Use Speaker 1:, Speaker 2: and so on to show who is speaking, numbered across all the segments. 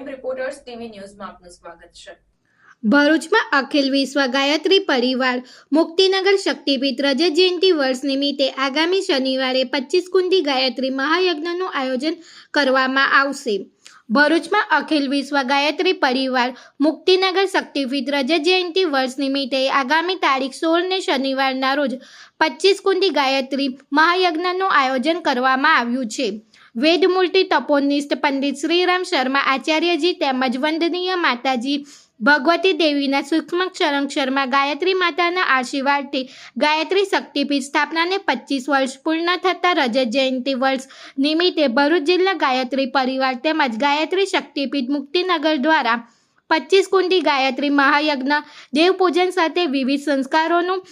Speaker 1: Crime reporters TV ન્યૂઝમાં આપનું સ્વાગત છે
Speaker 2: ભરૂચમાં અખિલ વિશ્વ ગાયત્રી પરિવાર મુક્તિનગર શક્તિપીઠ રજત જયંતિ વર્ષ નિમિત્તે આગામી શનિવારે પચીસ કુંડી ગાયત્રી મહાયજ્ઞનું આયોજન કરવામાં આવશે. ભરૂચમાં અખિલ વિશ્વ ગાયત્રી પરિવાર મુક્તિનગર શક્તિપીઠ રજત જયંતિ વર્ષ નિમિત્તે આગામી તારીખ સોળને શનિવારના રોજ પચીસ કુંડી ગાયત્રી મહાયજ્ઞનું આયોજન કરવામાં આવ્યું છે. વેદમૂર્તિ તપોનિષ્ઠ પંડિત શ્રીરામ શર્મા આચાર્યજી તેમજ વંદનીય માતાજી ભગવતી દેવીના સૂક્ષ્મ ક્ષરક્ષરમાં ગાયત્રી માતાના આશીર્વાદથી ગાયત્રી શક્તિપીઠ સ્થાપનાને પચીસ વર્ષ પૂર્ણ થતા રજત જયંતિ વર્ષ નિમિત્તે ભરૂચ જિલ્લા ગાયત્રી પરિવાર તેમજ ગાયત્રી શક્તિપીઠ મુક્તિનગર દ્વારા પચીસ કુંડી ગાયત્રી મહાયજ્ઞ, દેવપૂજન સાથે વિવિધ સંસ્કારોનું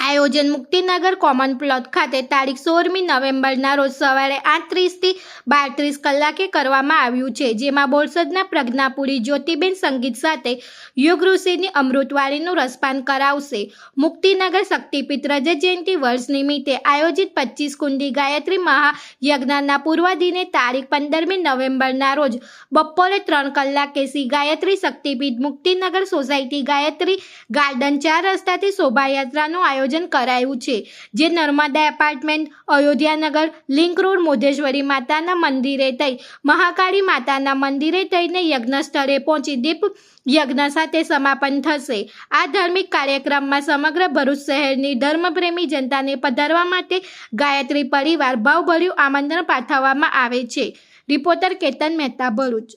Speaker 2: આયોજન મુક્તિનગર કોમન પ્લોટ ખાતે તારીખ સોળમી નવેમ્બરના રોજ સવારે આઠ ત્રીસથી બાર ત્રીસ કલાકે કરવામાં આવ્યું છે, જેમાં બોરસદના પ્રજ્ઞાપુરી જ્યોતિબેન સંગીત સાથે યુગ ઋષિની અમૃતવાળીનું રસપાન કરાવશે. મુક્તિનગર શક્તિપીઠ રજત જયંતિ વર્ષ નિમિત્તે આયોજિત પચીસ કુંડી ગાયત્રી મહાયજ્ઞના પૂર્વ તારીખ પંદરમી નવેમ્બરના રોજ બપોરે ત્રણ કલાકે શ્રી ગાયત્રી શક્તિપીઠ મુક્તિનગર સોસાયટી ગાયત્રી ગાર્ડન ચાર રસ્તાથી શોભાયાત્રાનું આયોજન કરાયું છે, જે Narmada apartment, Ayodhyanagar, link road Modheshwari માતાના મંદિરે થઈ. મહાકાળી માતાના મંદિરે થઈને યજ્ઞ સ્થળે પહોંચી દીપ યજ્ઞ સાથે સમાપન થશે. આ ધાર્મિક કાર્યક્રમમાં સમગ્ર ભરૂચ શહેરની ધર્મપ્રેમી જનતાને પધારવા માટે ગાયત્રી પરિવાર ભાવભર્યું આમંત્રણ પાઠવવામાં આવે છે. રિપોર્ટર કેતન મહેતા ભરૂચ.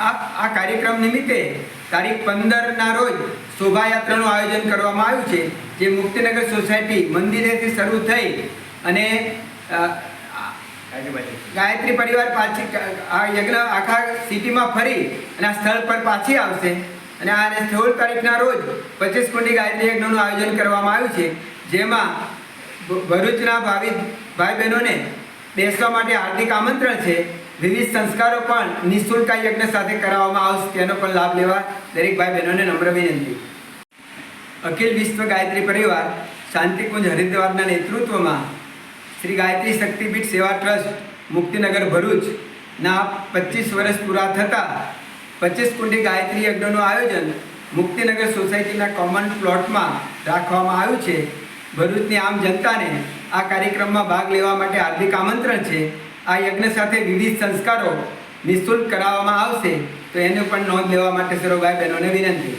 Speaker 3: આ કાર્યક્રમ નિમિત્તે તારીખ પંદરના રોજ શોભાયાત્રાનું આયોજન કરવામાં આવ્યું છે, જે મુક્તિનગર સોસાયટી મંદિરેથી શરૂ થઈ અને ગાયત્રી પરિવાર પાછી આ યજ્ઞ આખા સિટીમાં ફરી અને આ સ્થળ પર પાછી આવશે. અને આ સોળ તારીખના રોજ પચીસ કુંડી ગાયત્રી યજ્ઞનું આયોજન કરવામાં આવ્યું છે, જેમાં ભરૂચના ભાવિ, ભાઈ બહેનોને બેસવા માટે હાર્દિક આમંત્રણ છે. વિવિધ સંસ્કારો પણ નિઃશુલ્ક યજ્ઞ સાથે કરાવવામાં આવશે. તેનો પણ લાભ લેવા દરેક ભાઈ બહેનોને નમ્ર વિનંતી. અખિલ વિશ્વ ગાયત્રી પરિવાર, શાંતિકુંજ હરિદ્વારના નેતૃત્વમાં શ્રી ગાયત્રી શક્તિપીઠ સેવા ટ્રસ્ટ, મુક્તિનગર ભરૂચના પચીસ વર્ષ પૂરા થતાં પચીસ કુંડી ગાયત્રી યજ્ઞનું આયોજન મુક્તિનગર સોસાયટીના કોમન પ્લોટમાં રાખવામાં આવ્યું છે. ભરૂચની આમ જનતાને આ કાર્યક્રમમાં ભાગ લેવા માટે હાર્દિક આમંત્રણ છે. આ યજ્ઞ સાથે વિવિધ સંસ્કારો નિઃશુલ્ક કરાવવામાં આવશે, તો એનું પણ નોંધ લેવા માટે સરોભાઈ બહેનોને વિનંતી.